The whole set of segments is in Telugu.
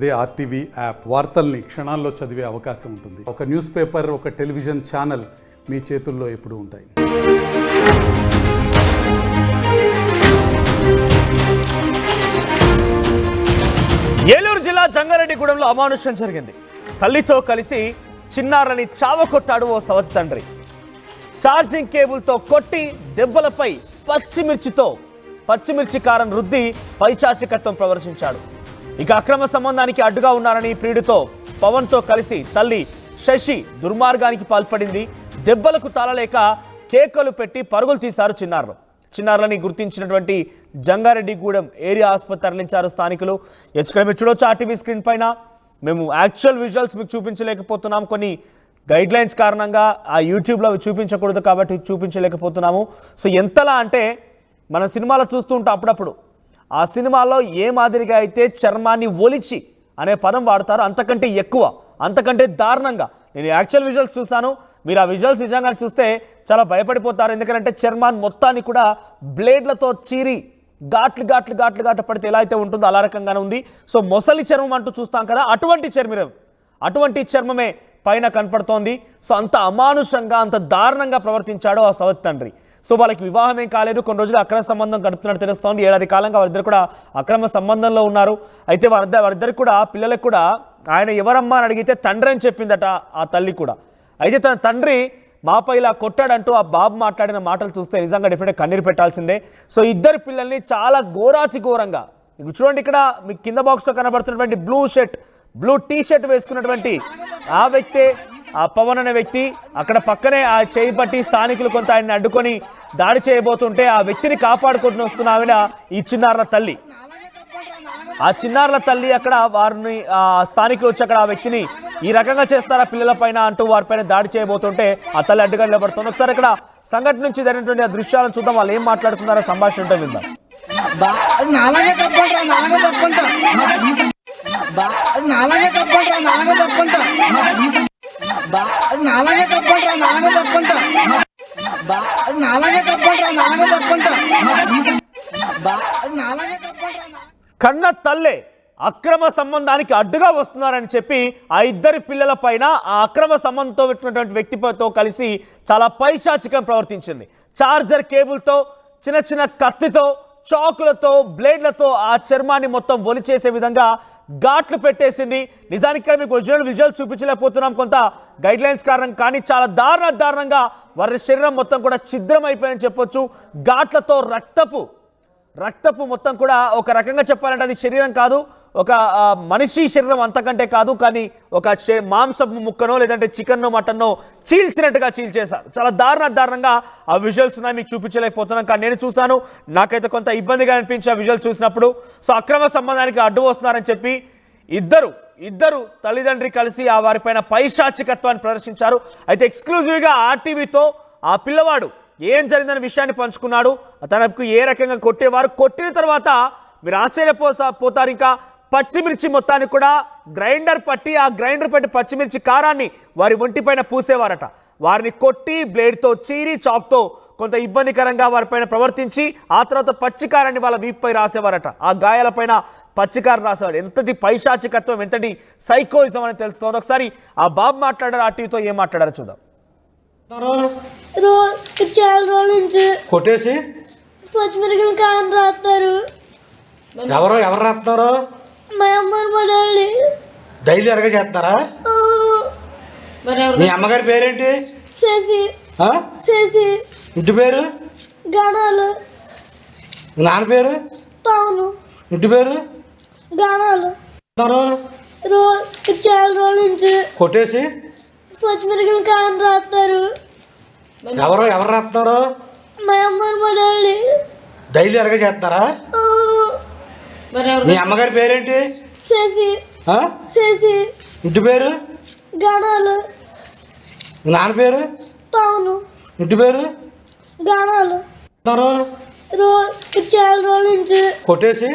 అదే ఆర్టీవీ యాప్ వార్తల్ని క్షణాల్లో చదివే అవకాశం ఉంటుంది. ఒక న్యూస్ పేపర్ ఒక టెలివిజన్ ఛానల్ మీ చేతుల్లో ఎప్పుడు ఉంటాయి. ఏలూరు జిల్లా జంగారెడ్డిగూడెంలో అమానుష్యం జరిగింది. తల్లితో కలిసి చిన్నారని చావకొట్టాడు ఓ సవతి తండ్రి. ఛార్జింగ్ కేబుల్తో కొట్టి దెబ్బలపై పచ్చిమిర్చితో పచ్చిమిర్చి కారం రుద్ది పైచాచికత్వం ప్రదర్శించాడు. ఇక అక్రమ సంబంధానికి అడ్డుగా ఉన్నారని ప్రియుడితో పవన్తో కలిసి తల్లి శశి దుర్మార్గానికి పాల్పడింది. దెబ్బలకు తాళలేక కేకలు పెట్టి పరుగులు తీశారు చిన్నారులు. చిన్నారులని గుర్తించినటువంటి జంగారెడ్డిగూడెం ఏరియా ఆసుపత్రి తరలించారు స్థానికులు. ఎస్ ఇక్కడ మీరు చూడొచ్చు ఆర్టీవీ స్క్రీన్ పైన. మేము యాక్చువల్ విజువల్స్ మీకు చూపించలేకపోతున్నాం. కొన్ని గైడ్ లైన్స్ కారణంగా ఆ యూట్యూబ్లో అవి చూపించకూడదు కాబట్టి చూపించలేకపోతున్నాము. సో ఎంతలా అంటే మన సినిమాలో చూస్తూ ఉంటాం అప్పుడప్పుడు. ఆ సినిమాలో ఏ మాదిరిగా అయితే చర్మాన్ని ఒలిచి అనే పదం వాడతారో అంతకంటే ఎక్కువ అంతకంటే దారుణంగా. నేను యాక్చువల్ విజువల్స్ చూశాను. మీరు ఆ విజువల్స్ నిజంగా చూస్తే చాలా భయపడిపోతారు. ఎందుకంటే చర్మాన్ మొత్తాన్ని కూడా బ్లేడ్లతో చీరి ఘాట్లు ఘాట్లు ఘాట్లు ఘాట్లు పడితే ఎలా అయితే ఉంటుందో అలా రకంగానే ఉంది. సో మొసలి చర్మం అంటూ చూస్తాం కదా అటువంటి చర్మం అటువంటి చర్మమే పైన కనపడుతోంది. సో అంత అమానుషంగా అంత దారుణంగా ప్రవర్తించాడు ఆ సవత్ తండ్రి. సో వాళ్ళకి వివాహం ఏం కాలేదు. కొన్ని రోజులు అక్రమ సంబంధం గడుపుతున్నట్టు తెలుస్తోంది. ఏడాది కాలంగా వారిద్దరు కూడా అక్రమ సంబంధంలో ఉన్నారు. అయితే వారిద్దరు వారిద్దరికి కూడా పిల్లలకు కూడా ఆయన ఎవరమ్మా అని అడిగితే తండ్రి అని చెప్పిందట ఆ తల్లి కూడా. అయితే తన తండ్రి మాపై ఇలా కొట్టాడంటూ ఆ బాబు మాట్లాడిన మాటలు చూస్తే నిజంగా డెఫినెట్గా కన్నీరు పెట్టాల్సిందే. సో ఇద్దరు పిల్లల్ని చాలా ఘోరాతి ఘోరంగా. చూడండి ఇక్కడ మీ కింద బాక్స్లో కనబడుతున్నటువంటి blue shirt blue T shirt వేసుకున్నటువంటి ఆ వ్యక్తే ఆ పవన్ అనే వ్యక్తి అక్కడ పక్కనే ఆ చేయి పట్టి స్థానికులు కొంత ఆయన్ని అడ్డుకొని దాడి చేయబోతుంటే ఆ వ్యక్తిని కాపాడుకుంటూ వస్తున్న ఆవిడ ఈ చిన్నారుల తల్లి. ఆ చిన్నారుల తల్లి అక్కడ వారిని ఆ స్థానికులు వచ్చి అక్కడ ఆ వ్యక్తిని ఈ రకంగా చేస్తారా పిల్లల పైన అంటూ వారిపైన దాడి చేయబోతుంటే ఆ తల్లి అడ్డుగా నిలబడుతుంది. ఒకసారి ఇక్కడ సంఘటన నుంచి జరిగినటువంటి ఆ దృశ్యాలను చూద్దాం. వాళ్ళు ఏం మాట్లాడుతున్నారో సంభాషణ ఉంటే విందాం. నాలాగే తప్పంటా నాలాగే తప్పంటా నాలాగే తప్పంటా నాలాగే తప్పంటా నాలాగే తప్పంటా నాలాగే తప్పంటా నాలాగే తప్పంటా కన్న తల్లే అక్రమ సంబంధానికి అడ్డుగా వస్తున్నారని చెప్పి ఆ ఇద్దరి పిల్లల పైన ఆ అక్రమ సంబంధంతో పెట్టినటువంటి వ్యక్తితో కలిసి చాలా పైశాచికం ప్రవర్తించింది. చార్జర్ కేబుల్తో చిన్న చిన్న కత్తితో చాకులతో బ్లేడ్లతో ఆ చర్మాన్ని మొత్తం ఒలిచేసే విధంగా ఘాట్లు పెట్టేసింది. నిజానికి ఇక్కడ మీకు ఒరిజినల్ విజువల్ చూపించలేకపోతున్నాం. కొంత గైడ్ లైన్స్ కారణం కానీ చాలా దారుణ దారుణంగా వారి శరీరం మొత్తం కూడా ఛిద్రం అయిపోయిందని చెప్పొచ్చు. ఘాట్లతో రక్తపు రక్తపు మొత్తం కూడా ఒక రకంగా చెప్పాలంటే అది శరీరం కాదు ఒక మనిషి శరీరం అంతకంటే కాదు కానీ ఒక మాంసపు ముక్కనో లేదంటే చికెన్నో మటన్నో చీల్చినట్టుగా చీల్చేశారు. చాలా దారుణ దారుణంగా ఆ విజువల్స్ ఉన్నాయి మీకు చూపించలేకపోతున్నాం కానీ నేను చూశాను. నాకైతే కొంత ఇబ్బందిగా అనిపించి ఆ విజువల్ చూసినప్పుడు. సో అక్రమ సంబంధానికి అడ్డు వస్తున్నారని చెప్పి ఇద్దరు ఇద్దరు తల్లిదండ్రి కలిసి ఆ వారిపైన పైశాచికత్వాన్ని ప్రదర్శించారు. అయితే ఎక్స్క్లూజివ్గా ఆర్టీవీతో ఆ పిల్లవాడు ఏం జరిగిందనే విషయాన్ని పంచుకున్నాడు. తనకు ఏ రకంగా కొట్టేవారు? కొట్టిన తర్వాత మీరు ఆశ్చర్యపోసా పోతారు ఇంకా. పచ్చిమిర్చి మొత్తాన్ని కూడా గ్రైండర్ పట్టి ఆ గ్రైండర్ పట్టి పచ్చిమిర్చి కారాన్ని వారి ఒంటిపైన పూసేవారట. వారిని కొట్టి బ్లేడ్తో చీరి చాక్తో కొంత ఇబ్బందికరంగా వారిపైన ప్రవర్తించి ఆ తర్వాత పచ్చికారాన్ని వాళ్ళ వీపుపై రాసేవారట. ఆ గాయాలపైన పచ్చికారం రాసేవారు. ఎంతటి పైశాచికత్వం ఎంతటి సైకోయిజం అని తెలుస్తుంది. ఒకసారి ఆ బాబు మాట్లాడారు ఆ టీవీతో ఏం మాట్లాడారో చూద్దాం. చాలా రోజుల నుంచి కొట్టేసి? పచ్చిమిరకలు కారం రాస్తారు. ఎవరు ఎవరు రాస్తున్నారు మా అమ్మ మా డాడీ. డైలీ ఎరగ అవును. మీ అమ్మగారి పేరేంటి? చేసి ఆ? చేసి ఇంటి పేరు? గానాలు. మీ నాన్న పేరు? పౌను ఇంటి పేరు? రోజు చాలా రోజుల నుంచి కొట్టేసి? పచ్చిమిరకలు కారం రాస్తారు. ఎవరు ఎవరు రాస్తున్నారు? మా అమ్మ మా డాడీ. డైలీ ఎరగ చేస్తున్నారా అవును. మీ అమ్మగారి పేరేంటి? చేసి ఆ? చేసి ఇంటి పేరు? గానాలు. మీ నాన్న పేరు? పౌను ఇంటి పేరు? గానాలు. ఎవరు? రోజు చాలా రోజుల నుంచి. కొట్టేసి?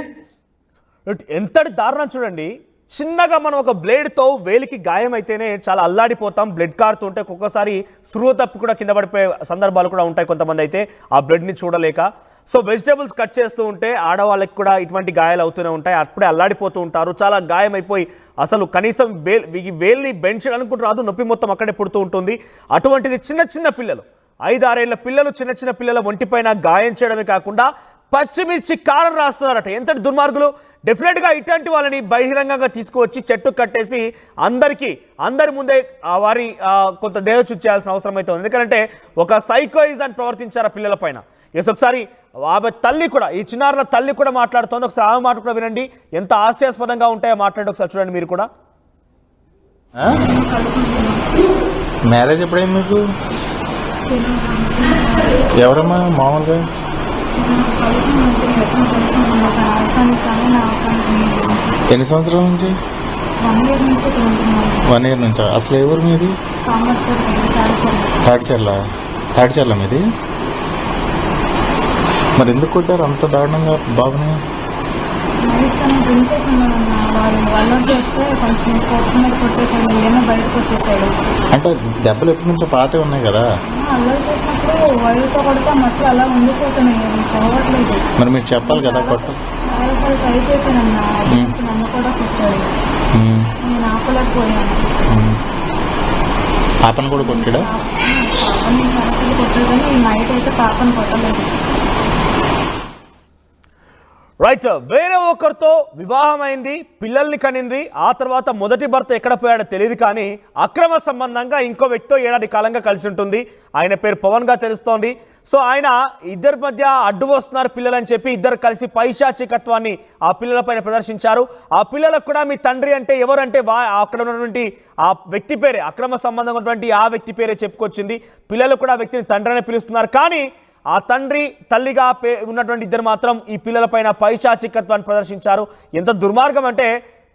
ఎంతటి దారుణం చూడండి. చిన్నగా మనం ఒక బ్లేడ్తో వేలికి గాయం అయితేనే చాలా అల్లాడిపోతాం. బ్లడ్ కారుతుంటే ఒక్కొక్కసారి స్పృహ తప్పి కూడా కింద పడిపోయే సందర్భాలు కూడా ఉంటాయి కొంతమంది అయితే. ఆ బ్లడ్ని చూడలేక. సో వెజిటేబుల్స్ కట్ చేస్తూ ఉంటే ఆడవాళ్ళకి కూడా ఇటువంటి గాయాలు అవుతూనే ఉంటాయి. అప్పుడే అల్లాడిపోతూ ఉంటారు. చాలా గాయమైపోయి అసలు కనీసం వేల్ వేల్ని బెంచ్ అనుకుంటూ రాదు. నొప్పి మొత్తం అక్కడే పుడుతూ ఉంటుంది. అటువంటిది చిన్న చిన్న పిల్లలు ఐదు ఆరేళ్ళ పిల్లలు చిన్న చిన్న పిల్లల ఒంటిపైన గాయం చేయడమే కాకుండా పచ్చిమిర్చి కారం రాస్తున్నారట. ఎంతటి దుర్మార్గులు? డెఫినెట్గా ఇట్లాంటి వాళ్ళని బహిరంగంగా తీసుకువచ్చి చెట్టు కట్టేసి అందరికీ అందరి ముందే ఆ వారి కొంత దేహశుద్ధి చేయాల్సిన అవసరం అయితే ఉంది. ఎందుకంటే ఒక సైకోయిజం ప్రవర్తించారు ఆ పిల్లల పైన? ఎస్ ఒకసారి ఆమె తల్లి కూడా ఈ చిన్నారుల తల్లి కూడా మాట్లాడుతోంది. ఒకసారి ఆమె మాట కూడా వినండి. ఎంత హాస్యాస్పదంగా ఉంటాయో మాట్లాడి ఒకసారి చూడండి మీరు కూడా. మ్యారేజ్ ఎప్పుడైంది మీకు? ఎవరమ్మా? మామూలుగా? ఎన్ని సంవత్సరాల నుంచి? వన్ ఇయర్ నుంచి? అసలు ఎవరు మీది? తాడిచర్ల. తాడిచర్ల మీది? మరి ఎందుకు కొట్టారు అంత దారుణంగా బాబుని? వాళ్ళు చేస్తే కొంచెం కోపం మీద ఏమో బయటకు వచ్చేసాడు. అంటే దెబ్బలు ఎప్పటి నుంచో పాతే ఉన్నాయి కదా? అల్లరి చేసినప్పుడు వైర్తో కొడితే మచ్చలు అలా ఉండిపోతున్నాయి పోవట్లేదు. మరి మీరు చెప్పాలి కదా కొట్ట. చాలా సార్లు ట్రై చేశానన్న నన్ను కూడా కొట్టాడు. నేను ఆపలేకపోయాను. పాపను కూడా కొట్టాడా? పాపని కొట్టాడు కానీ నైట్ అయితే పాపని కొట్టలేదు. రైట్ వేరే ఒకరితో వివాహం అయింది పిల్లల్ని కనింది ఆ తర్వాత మొదటి భర్త ఎక్కడ పోయాడో తెలియదు కానీ అక్రమ సంబంధంగా ఇంకో వ్యక్తితో ఏడాది కాలంగా కలిసి ఉంటుంది. ఆయన పేరు పవన్గా తెలుస్తోంది. సో ఆయన ఇద్దరి మధ్య అడ్డు వస్తున్నారు పిల్లలని చెప్పి ఇద్దరు కలిసి పైశాచికత్వాన్ని ఆ పిల్లలపైన ప్రదర్శించారు. ఆ పిల్లలకు కూడా మీ తండ్రి అంటే ఎవరంటే వా అక్కడ ఉన్నటువంటి ఆ వ్యక్తి పేరే అక్రమ సంబంధం ఉన్నటువంటి ఆ వ్యక్తి పేరే చెప్పుకొచ్చింది. పిల్లలు కూడా వ్యక్తిని తండ్రి అని పిలుస్తున్నారు. కానీ ఆ తండ్రి తల్లిగా పే ఉన్నటువంటి ఇద్దరు మాత్రం ఈ పిల్లలపైన పైశాచికత్వాన్ని ప్రదర్శించారు. ఎంత దుర్మార్గం అంటే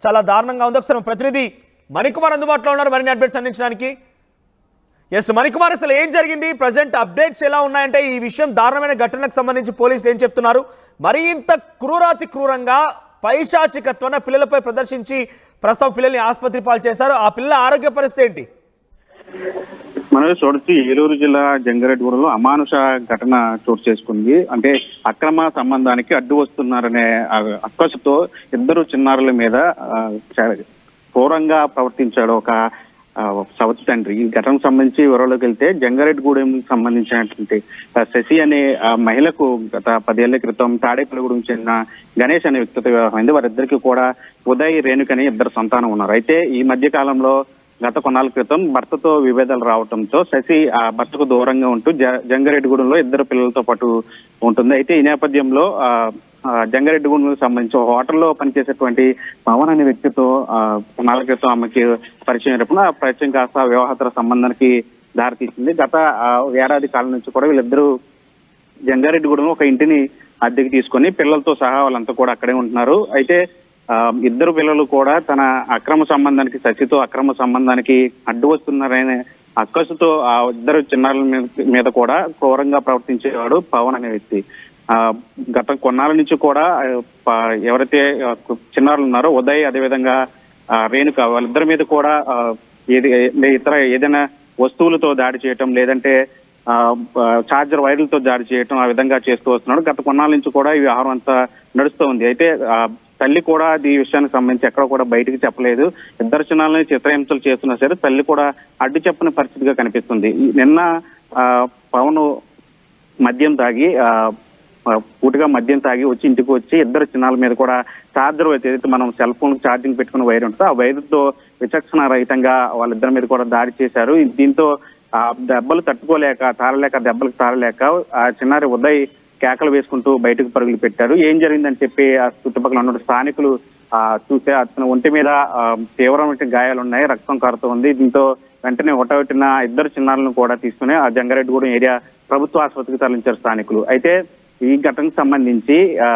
చాలా దారుణంగా ఉంది. ఒకసారి ప్రతినిధి మణికుమార్ అందుబాటులో ఉన్నారు. మరిన్ని అప్డేట్స్ అందించడానికి ఎస్ మణికుమార్ అసలు ఏం జరిగింది? ప్రజెంట్ అప్డేట్స్ ఎలా ఉన్నాయంటే ఈ విషయం దారుణమైన ఘటనకు సంబంధించి పోలీసులు ఏం చెప్తున్నారు? మరి ఇంత క్రూరాతి క్రూరంగా పైశాచికత్వాన్ని పిల్లలపై ప్రదర్శించి ప్రస్తుతం పిల్లల్ని ఆసుపత్రి పాలు చేశారు. ఆ పిల్లల ఆరోగ్య పరిస్థితి ఏంటి? మనం చూడొచ్చు ఏలూరు జిల్లా జంగారెడ్డిగూడలో అమానుష ఘటన చోటు చేసుకుంది. అంటే అక్రమ సంబంధానికి అడ్డు వస్తున్నారనే అక్కసుతో ఇద్దరు చిన్నారుల మీద క్రూరంగా ఘోరంగా ప్రవర్తించాడు ఒక సవతి తండ్రి. ఈ ఘటనకు సంబంధించి వివరాల్లోకి వెళ్తే జంగారెడ్డిగూడెం సంబంధించినటువంటి శశి అనే ఆ మహిళకు గత పదేళ్ళ క్రితం తాడేపల్లిగూడెం చెందిన గణేష్ అనే వ్యక్తితో వివాహం అయింది వారిద్దరికి కూడా ఉదయ్ రేణుక అని ఇద్దరు సంతానం ఉన్నారు. అయితే ఈ మధ్య కాలంలో గత కొన్నాళ్ళ క్రితం భర్తతో విభేదాలు రావడంతో శశి ఆ భర్తకు దూరంగా ఉంటూ జ- జంగారెడ్డిగూడెంలో ఇద్దరు పిల్లలతో పాటు ఉంటుంది. అయితే ఈ నేపథ్యంలో ఆ, జంగారెడ్డిగూడెంకు సంబంధించి హోటల్లో పనిచేసేటువంటి పవన్ అనే వ్యక్తితో ఆ, కొన్నాళ్ళ క్రితం ఆమెకి పరిచయం అయినప్పుడు ఆ పరిచయం కాస్త వివాహతర సంబంధానికి దారితీసింది. గత ఏడాది కాలం నుంచి కూడా వీళ్ళిద్దరూ జంగారెడ్డిగూడెం ఒక ఇంటిని అద్దెకి తీసుకొని పిల్లలతో సహా వాళ్ళంతా కూడా అక్కడే ఉంటున్నారు. అయితే ఇద్దరు పిల్లలు కూడా తన అక్రమ సంబంధానికి శశితో అక్రమ సంబంధానికి అడ్డు వస్తున్నారనే అక్కసుతో ఆ ఇద్దరు చిన్నారుల మీద- మీద కూడా క్రూరంగా ప్రవర్తించేవాడు పవన్ అనే వ్యక్తి. ఆ గత కొన్నాళ్ళ నుంచి కూడా ఎవరైతే చిన్నారులు ఉన్నారో ఉదయ్ అదేవిధంగా రేణుక వాళ్ళిద్దరి మీద కూడా ఏది ఇతర ఏదైనా వస్తువులతో దాడి చేయటం లేదంటే ఆ, వైర్లతో దాడి చేయటం ఆ విధంగా చేస్తూ వస్తున్నాడు. గత కొన్నాళ్ళ నుంచి కూడా ఈ వ్యవహారం అంతా నడుస్తూ ఉంది. అయితే తల్లి కూడా ఈ విషయానికి సంబంధించి ఎక్కడ కూడా బయటకు చెప్పలేదు. ఇద్దరు చిన్నాలని చిత్రహింసలు చేస్తున్నా సరే తల్లి కూడా అడ్డు చెప్పని పరిస్థితిగా కనిపిస్తుంది. నిన్న ఆ, పవన్ మద్యం తాగి ఆ, మద్యం తాగి వచ్చి ఇంటికి వచ్చి ఇద్దరు చిన్నాల మీద కూడా ఛార్జర్ ఏదైతే మనం సెల్ ఫోన్ ఛార్జింగ్ పెట్టుకున్న వైర్ ఉంటుందో ఆ వైర్తో విచక్షణ రహితంగా వాళ్ళిద్దరి మీద కూడా దాడి చేశారు. దీంతో ఆ దెబ్బలు తట్టుకోలేక తారలేక దెబ్బలకు తారలేక ఆ చిన్నారి ఉదయ్ కేకలు వేసుకుంటూ బయటకు పరుగులు పెట్టారు. ఏం జరిగిందని చెప్పి ఆ చుట్టుపక్కల ఉన్న స్థానికులు ఆ చూస్తే అతని ఒంటి మీద తీవ్రమైన గాయాలు ఉన్నాయి రక్తం కారుతూ ఉంది. దీంతో వెంటనే ఒటవెట్టిన ఇద్దరు చిన్నారులను కూడా తీసుకుని ఆ జంగారెడ్డిగూడెం ఏరియా ప్రభుత్వ ఆసుపత్రికి తరలించారు స్థానికులు. అయితే ఈ ఘటనకు సంబంధించి ఆ,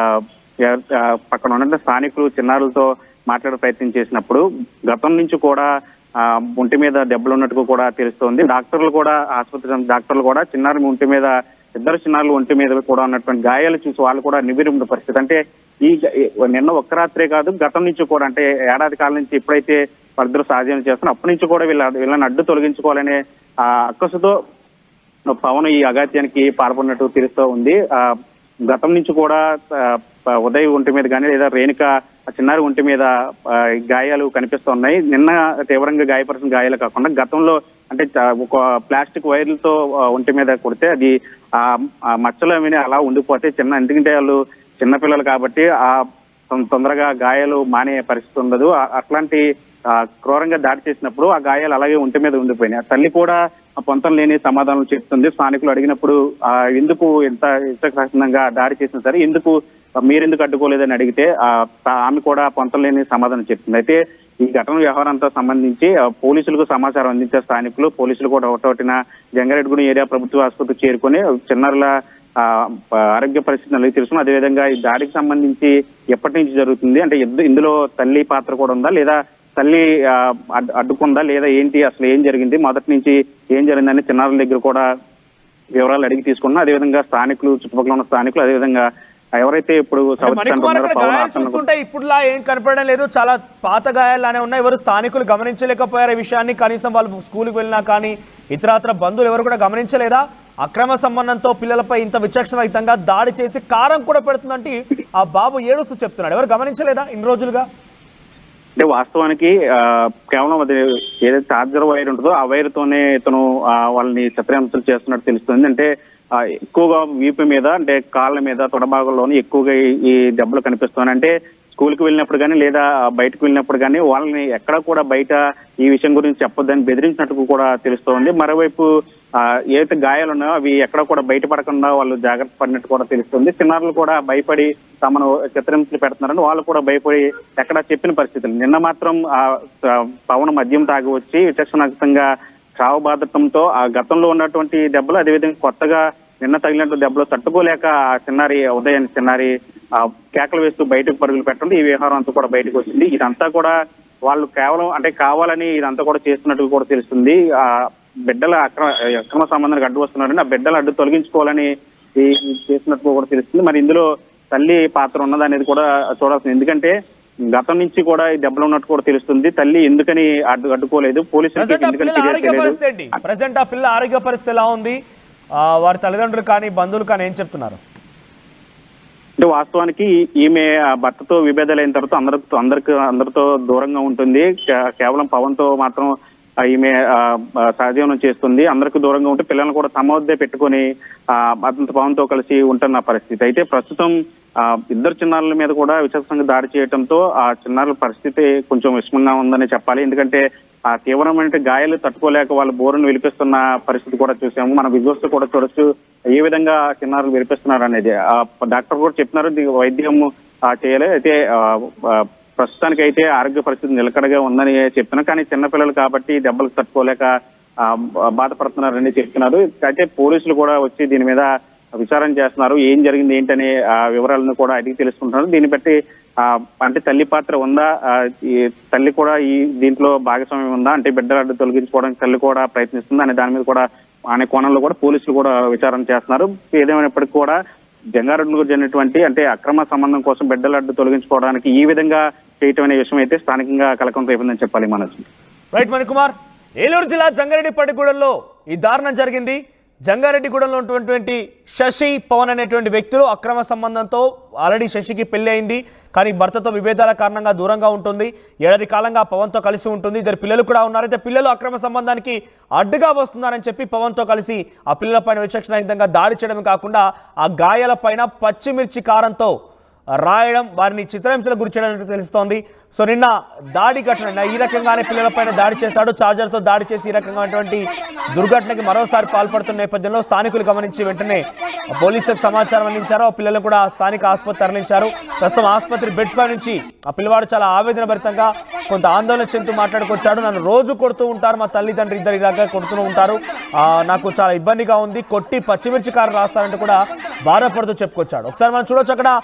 పక్కన ఉన్న స్థానికులు చిన్నారులతో మాట్లాడే ప్రయత్నం చేసినప్పుడు గతం నుంచి కూడా ఆ, ఒంటి మీద దెబ్బలు ఉన్నట్టుగా కూడా తెలుస్తోంది. డాక్టర్లు కూడా ఆసుపత్రి డాక్టర్లు కూడా చిన్నారి ఒంటి మీద ఇద్దరు చిన్నారులు ఒంటి మీద కూడా ఉన్నటువంటి గాయాలు చూసి వాళ్ళు కూడా నివిరున్న పరిస్థితి. అంటే ఈ నిన్న ఒక్క రాత్రే కాదు గతం నుంచి కూడా అంటే ఏడాది కాలం నుంచి ఎప్పుడైతే వాళ్ళిద్దరు సాధ్యం చేస్తున్నారు అప్పటి నుంచి కూడా వీళ్ళ వీళ్ళని అడ్డు తొలగించుకోవాలనే ఆ అక్కసుతో పవన్ ఈ అగాత్యానికి పాల్పడినట్టు తెలుస్తూ ఉంది. ఆ గతం నుంచి కూడా ఉదయ్ ఒంటి మీద కానీ లేదా రేణుక చిన్నారి ఒంటి మీద గాయాలు కనిపిస్తున్నాయి నిన్న తీవ్రంగా గాయపరిచిన గాయాలు కాకుండా గతంలో అంటే ఒక ప్లాస్టిక్ వైర్లతో ఒంటి మీద కొడితే అది ఆ మచ్చలు అవి అలా ఉండిపోతే చిన్న ఎందుకంటే వాళ్ళు చిన్నపిల్లలు కాబట్టి ఆ తొం- తొందరగా గాయాలు మానే పరిస్థితి ఉండదు. అట్లాంటి క్రూరంగా దాడి చేసినప్పుడు ఆ గాయాలు అలాగే ఒంటి మీద ఉండిపోయినాయి. ఆ తల్లి కూడా పొంతం లేని సమాధానం చెప్తుంది. స్థానికులు అడిగినప్పుడు ఆ, ఎందుకు ఇంత ఇష్టకరంగా దాడి చేసినా సరే ఎందుకు మీరెందుకు అడ్డుకోలేదని అడిగితే ఆ, ఆమె కూడా పొంతం లేని సమాధానం చెప్తుంది. అయితే ఈ ఘటన వ్యవహారంతో సంబంధించి పోలీసులకు సమాచారం అందించే స్థానికులు పోలీసులు కూడా ఒకటోటిన జంగారెడ్డిగూడెం ఏరియా ప్రభుత్వ ఆసుపత్రికి చేరుకొని చిన్నారుల ఆరోగ్య పరిస్థితిని అడిగి తెలుసుకుని అదేవిధంగా ఈ దాడికి సంబంధించి ఎప్పటి నుంచి జరుగుతుంది? అంటే ఇందులో తల్లి పాత్ర కూడా ఉందా? లేదా తల్లి అడ్డుకుందా? లేదా ఏంటి? అసలు ఏం జరిగింది? మొదటి నుంచి ఏం జరిగిందని చిన్నారుల దగ్గర కూడా వివరాలు అడిగి తీసుకున్నా అదేవిధంగా స్థానికులు చుట్టుపక్కల ఉన్న స్థానికులు అదేవిధంగా ఎవరైతే ఇప్పుడు చూస్తుంటే ఇప్పుడులా ఏం కనపడడం లేదు. చాలా పాత గాయాలానే ఉన్నాయి. ఎవరు స్థానికులు గమనించలేకపోయారు ఈ విషయాన్ని. కనీసం వాళ్ళు స్కూల్కి వెళ్ళినా కానీ ఇతరాత్ర బంధువులు ఎవరు కూడా గమనించలేదా? అక్రమ సంబంధంతో పిల్లలపై ఇంత విచక్షణ రహితంగా దాడి చేసి కారం కూడా పెడుతుందంటే ఆ బాబు ఏడుస్తూ చెప్తున్నాడు. ఎవరు గమనించలేదా ఇన్ని రోజులుగా? అంటే వాస్తవానికి కేవలం అది ఏదైతే చార్జర్ వైర్ ఉంటుందో ఆ వైర్ తోనే ఇతను వాళ్ళని చిత్రహింసలు చేస్తున్నట్టు తెలుస్తుంది. అంటే ఎక్కువగా వీపు మీద అంటే కాళ్ళ మీద తొడభాగంలోనూ ఎక్కువగా ఈ- దెబ్బలు కనిపిస్తున్నాయి. అంటే స్కూల్కి వెళ్ళినప్పుడు కానీ లేదా బయటకు వెళ్ళినప్పుడు కానీ వాళ్ళని ఎక్కడ కూడా బయట ఈ విషయం గురించి చెప్పొద్దని బెదిరించినట్టు కూడా తెలుస్తోంది. మరోవైపు ఏదైతే ఏవైతే గాయాలు ఉన్నాయో అవి ఎక్కడ కూడా బయటపడకుండా వాళ్ళు జాగ్రత్త పడినట్టు కూడా తెలుస్తుంది. చిన్నారులు కూడా భయపడి తమను చిత్రహింసలు పెడుతున్నారని వాళ్ళు కూడా భయపడి ఎక్కడ చెప్పిన పరిస్థితులు. నిన్న మాత్రం ఆ పవన్ మద్యం తాగి వచ్చి విచక్షణాయుతంగా చావు బాధటంతో ఆ గతంలో ఉన్నటువంటి దెబ్బలు అదేవిధంగా కొత్తగా నిన్న తగిలినట్టు దెబ్బలు తట్టుకోలేక చిన్నారి ఉదయం చిన్నారి కేకలు వేస్తూ బయటకు పరుగులు పెట్టడం ఈ వ్యవహారం అంతా కూడా బయటకు వచ్చింది. ఇదంతా కూడా వాళ్ళు కేవలం అంటే కావాలని ఇదంతా కూడా చేస్తున్నట్టు కూడా తెలుస్తుంది. ఆ బిడ్డల అక్రమ అక్రమ సంబంధానికి అడ్డు వస్తున్నారని ఆ బిడ్డల అడ్డు తొలగించుకోవాలని చేసినట్టు కూడా తెలుస్తుంది. మరి ఇందులో తల్లి పాత్ర ఉన్నదనేది కూడా చూడాల్సింది. ఎందుకంటే గతం నుంచి కూడా ఈ దెబ్బలు ఉన్నట్టు కూడా తెలుస్తుంది. తల్లి ఎందుకని అడ్డు అడ్డుకోలేదు? పోలీసులకి ప్రజెంట్ ఆ ఫిర్యాదు ఆరోగ్య పరిస్థితి ఎలా ఉంది? వారి తల్లిదండ్రులు కానీ బంధువులు కానీ ఏం చెప్తున్నారు? అంటే వాస్తవానికి ఈమె భర్తతో విభేదాలైన తర్వాత అందరితో అందరికి అందరితో దూరంగా ఉంటుంది. కేవలం పవన్తో మాత్రం ఈమె సహజీవనం చేస్తుంది. అందరికి దూరంగా ఉంటే పిల్లల్ని కూడా తమ వద్దే పెట్టుకొని ఆ, పవన్తో కలిసి ఉంటున్న పరిస్థితి. అయితే ప్రస్తుతం ఆ, ఇద్దరు చిన్నారుల మీద కూడా విచక్షణంగా దాడి చేయడంతో ఆ చిన్నారుల పరిస్థితి కొంచెం విషమంగా ఉందని చెప్పాలి. ఎందుకంటే ఆ తీవ్రమైన గాయాలు తట్టుకోలేక వాళ్ళు బోరును విలిపిస్తున్న పరిస్థితి కూడా చూసాము. మన విజువల్స్ కూడా చూడొచ్చు ఏ విధంగా చిన్నారులు విలిపిస్తున్నారు అనేది. ఆ డాక్టర్ కూడా చెప్పినారు వైద్యం ఆ, చేయాలి. అయితే ప్రస్తుతానికి అయితే ఆరోగ్య పరిస్థితి నిలకడగా ఉందని చెప్తున్నారు కానీ చిన్నపిల్లలు కాబట్టి దెబ్బలు తట్టుకోలేక బాధపడుతున్నారని చెప్తున్నారు అయితే పోలీసులు కూడా వచ్చి దీని మీద విచారణ చేస్తున్నారు. ఏం జరిగింది ఏంటనే ఆ వివరాలను కూడా అడిగి తెలుసుకుంటున్నారు. దీన్ని బట్టి అంటే తల్లి పాత్ర ఉందా? ఈ తల్లి కూడా ఈ దీంట్లో భాగస్వామ్యం ఉందా? అంటే బిడ్డల తొలగించుకోవడానికి తల్లి కూడా ప్రయత్నిస్తుందా? అనే దాని మీద కూడా అనే కోణంలో కూడా పోలీసులు కూడా విచారణ చేస్తున్నారు. ఏదేమైనప్పటికీ కూడా జంగారెడ్డిలో జరిగినటువంటి అంటే అక్రమ సంబంధం కోసం బిడ్డల అడ్డు తొలగించుకోవడానికి ఈ విధంగా చేయటం అనే విషయం అయితే స్థానికంగా కలకం రేపిందని చెప్పాలి మనసు. రైట్ మణికుమార్. ఏలూరు జిల్లా జంగారెడ్డిపట్టిగూడెంలో ఈ దారుణం జరిగింది. జంగారెడ్డిగూడెంలో ఉన్నటువంటి శశి పవన్ అనేటువంటి వ్యక్తులు అక్రమ సంబంధంతో ఆల్రెడీ శశికి పెళ్ళి అయింది. కానీ భర్తతో విభేదాల కారణంగా దూరంగా ఉంటుంది. ఏడాది కాలంగా పవన్తో కలిసి ఉంటుంది. ఇద్దరు పిల్లలు కూడా ఉన్నారు. అయితే పిల్లలు అక్రమ సంబంధానికి అడ్డుగా వస్తున్నారని చెప్పి పవన్తో కలిసి ఆ పిల్లలపైన విచక్షణాయుతంగా దాడి చేయడం కాకుండా ఆ గాయాలపైన పచ్చిమిర్చి కారంతో రాయడం వారిని చిత్రహింసలకు గురి చేయడం తెలుస్తోంది. సో నిన్న దాడి ఘటన ఈ రకంగానే పిల్లలపైన దాడి చేశాడు. చార్జర్తో దాడి చేసి ఈ రకమైనటువంటి దుర్ఘటనకి మరోసారి పాల్పడుతున్న నేపథ్యంలో స్థానికులు గమనించి వెంటనే పోలీసులకు సమాచారం అందించారు. ఆ పిల్లలను కూడా స్థానిక ఆసుపత్రి తరలించారు. ప్రస్తుతం ఆసుపత్రి బెడ్ పై నుంచి ఆ పిల్లవాడు చాలా ఆవేదన భరితంగా కొంత ఆందోళన చెందుతూ మాట్లాడుకొచ్చాడు. నన్ను రోజు కొడుతూ ఉంటారు. మా తల్లిదండ్రులు ఇద్దరు ఇలాగా కొడుతూ ఉంటారు. నాకు చాలా ఇబ్బందిగా ఉంది. కొట్టి పచ్చిమిర్చి కారు రాస్తారంటూ కూడా బాధపడుతూ చెప్పుకొచ్చాడు. ఒకసారి మనం చూడొచ్చు అక్కడ.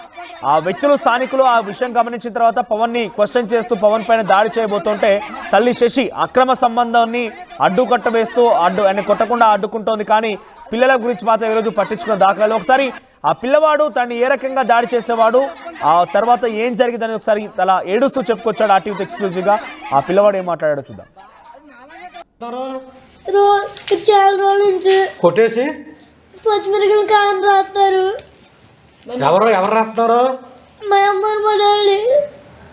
ఆ వ్యక్తులు స్థానికులు ఆ విషయం గమనించిన తర్వాత పవన్ని క్వశ్చన్ చేస్తూ పవన్ పైన దాడి చేయబోతుంటే తల్లి శశి అక్రమ సంబంధాన్ని అడ్డుకట్ట వేస్తూ అడ్డు ఆయన కొట్టకుండా అడ్డుకుంటోంది. కానీ పిల్లల గురించి మాత్రం ఈరోజు పట్టించుకున్న దాఖలాలు. ఒకసారి ఆ పిల్లవాడు తన్ని ఏ రకంగా దాడి చేసేవాడు? ఆ తర్వాత ఏం జరిగిందని ఒకసారి అలా ఏడుస్తూ చెప్పుకొచ్చాడు ఆ టీవీ ఎక్స్క్లూజివ్గా ఆ పిల్లవాడు ఏం మాట్లాడాడో చూద్దాం. కొట్టేసి? పచ్చిమిరకలు కారం రాస్తారు. ఎవరు ఎవరు రాస్తున్నారు? మా అమ్మ మా డాడీ.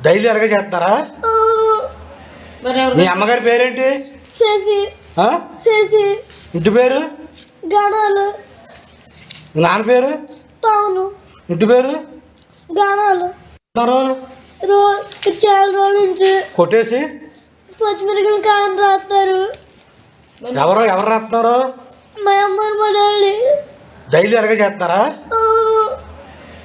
డైలీ ఎలాగ చేస్తున్నారా అవును. మీ అమ్మగారి పేరేంటి? చేసి ఆ? చేసి ఇంటి పేరు? నాన్న పేరు? ఇంటి పేరు? చాలా రోజుల నుంచి కొట్టేసి? పచ్చిమిరకలు కారం రాస్తారు. ఎవరు ఎవరు రాస్తున్నారు? మా అమ్మ మా డాడీ. డైలీ ఎలాగ చేస్తున్నారా అవును